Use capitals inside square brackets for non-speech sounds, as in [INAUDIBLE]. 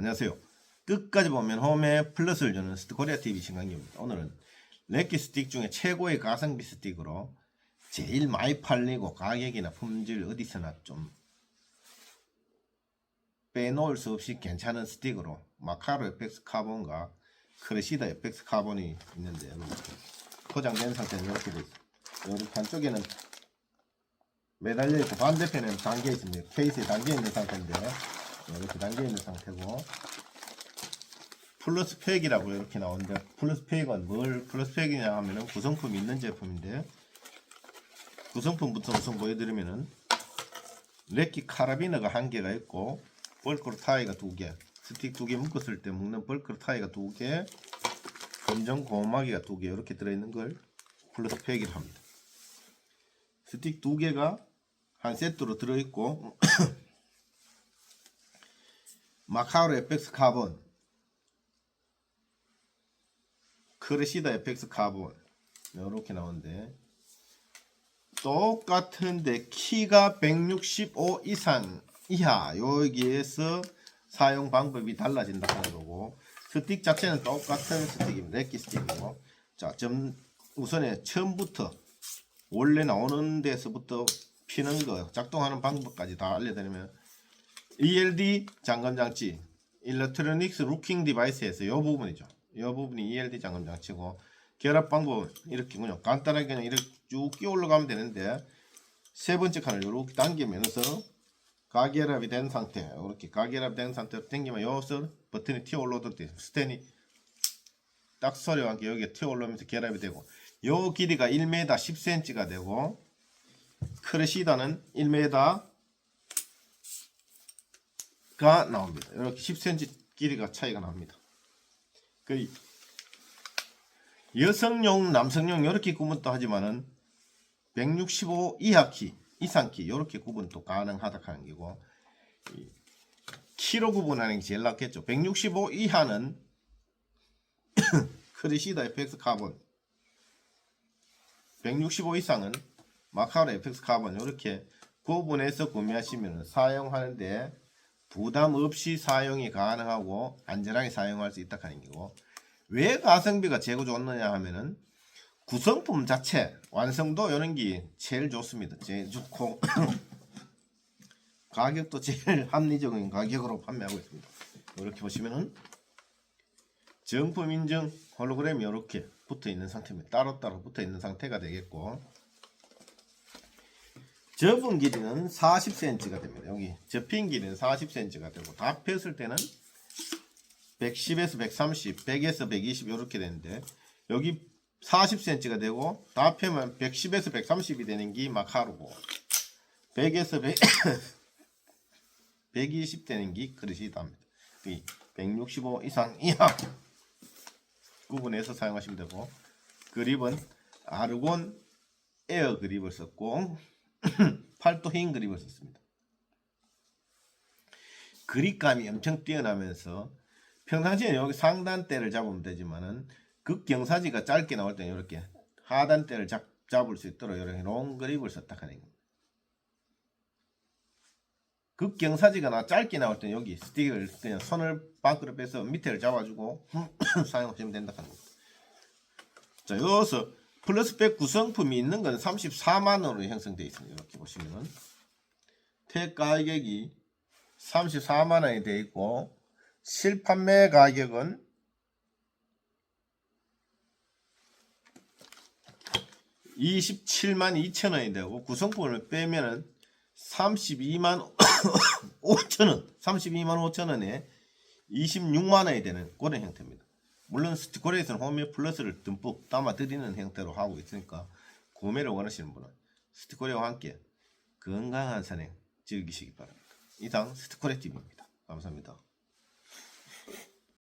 안녕하세요. 끝까지 보면 홈에 플러스를 주는 스티코리아 TV 신강기입니다. 오늘은 렉기 스틱 중에 최고의 가성비 스틱으로 제일 많이 팔리고 가격이나 품질 어디서나 좀 빼놓을 수 없이 괜찮은 스틱으로 마카로 FX 카본과 크레시다 FX 카본이 있는데 이렇게 포장된 상태는 이렇게 되어 있습니다. 여기 한쪽에는 매달려 있고 반대편에는 담겨 있습니다. 케이스에 담겨 있는 상태인데 이렇게 담겨 있는 상태고 플러스 팩이라고 이렇게 나오는데 플러스 팩은 뭘 플러스 팩이냐 하면은 구성품이 있는 제품인데 구성품부터 우선 보여드리면은 렉기 카라비너가 한 개가 있고 벌크로 타이가 두 개, 스틱 두 개 묶었을 때 묶는 벌크로 타이가 두 개, 검정 고마기가 두 개 이렇게 들어있는 걸 플러스 팩이라 합니다. 스틱 두 개가 한 세트로 들어있고 마카로 FX 카본. 크레시다 FX 카본. 이렇게 나오는데. 똑같은데 키가 165 이상 이하. 여기에서 사용 방법이 달라진다 하는 거고. 스틱 자체는 똑같은 스틱입니다. 렉기 스틱이고. 자 점 우선에 처음부터 원래 나오는 데서부터 피는 거 작동하는 방법까지 다 알려드리면 ELD 잠금 장치 일렉트로닉스 루킹 디바이스에서 이 부분이죠. 이 부분이 ELD 잠금 장치고 결합 방법은 이렇게 그냥 간단하게 그냥 이렇게 쭉 끼워 올라가면 되는데 세 번째 칸을 이렇게 당기면서 가결합이 된 상태 이렇게 가결합 된 상태로 당기면 여기서 버튼이 튀어 올라오듯 돼 스탠이 딱 소리와 함께 여기에 튀어 올라오면서 결합이 되고 요 길이가 1m 10cm가 되고 크레시다는 1m 가 나옵니다 이렇게 10cm 길이가 차이가 납니다 그 여성용, 남성용 이렇게 구분도 하지만은 165 이하 키, 이상 키 이렇게 구분도 가능하다 하는 거고 이 키로 구분하는 게 제일 낫겠죠. 165 이하는 [COUGHS] 크리시다 FX 카본 165 이상은 마카로 FX 카본 이렇게 구분해서 구매하시면 사용하는데 부담 없이 사용이 가능하고 안전하게 사용할 수 있다 하는 거고 왜 가성비가 최고 좋느냐 하면은 구성품 자체 완성도 이런 게 제일 좋습니다. 제일 좋고 [COUGHS] 가격도 제일 [LAUGHS] 합리적인 가격으로 판매하고 있습니다. 이렇게 보시면은 정품 인증 홀로그램이 이렇게 붙어 있는 상태입니다. 따로따로 붙어 있는 상태가 되겠고 접은 길이는 40cm가 됩니다. 여기 접힌 길이는 40cm가 되고 다 폈을 때는 110에서 130, 100에서 120 이렇게 되는데 여기 40cm가 되고 다 펴면 110에서 130이 되는 게 마카로고 100에서 100, 120 되는 게 크리시다입니다. 165 이상 이하 구분해서 사용하시면 되고 그립은 아르곤 에어 그립을 썼고 [CLEARS THROAT] 팔도 흰 그립을 썼습니다. 그립감이 엄청 뛰어나면서 평상시에 여기 상단대를 잡으면 되지만은 극경사지가 짧게 나올 때는 이렇게 하단대를 잡, 잡을 수 있도록 이렇게 롱 그립을 썼다 하는 겁니다. 극경사지가 나 짧게 나올 때는 여기 스틱을 그냥 손을 밖으로 빼서 밑에를 잡아주고 [CLEARS THROAT] 사용하시면 된다 하는 겁니다. 자 여기서 플러스 백 구성품이 있는 건 34만 원으로 형성되어 있습니다. 이렇게 보시면은 태 가격이 34만 원이 되어 있고 실판매 가격은 27만 2천 원이 되고 구성품을 빼면은 32만 5천 원, 32만 5천 원에 26만 원이 되는 그런 형태입니다. 물론 스티커에서는 홈에 플러스를 듬뿍 담아 드리는 형태로 하고 있으니까 구매를 원하시는 분은 스티커와 함께 건강한 산행 즐기시기 바랍니다. 이상 스티커레 TV입니다. 감사합니다.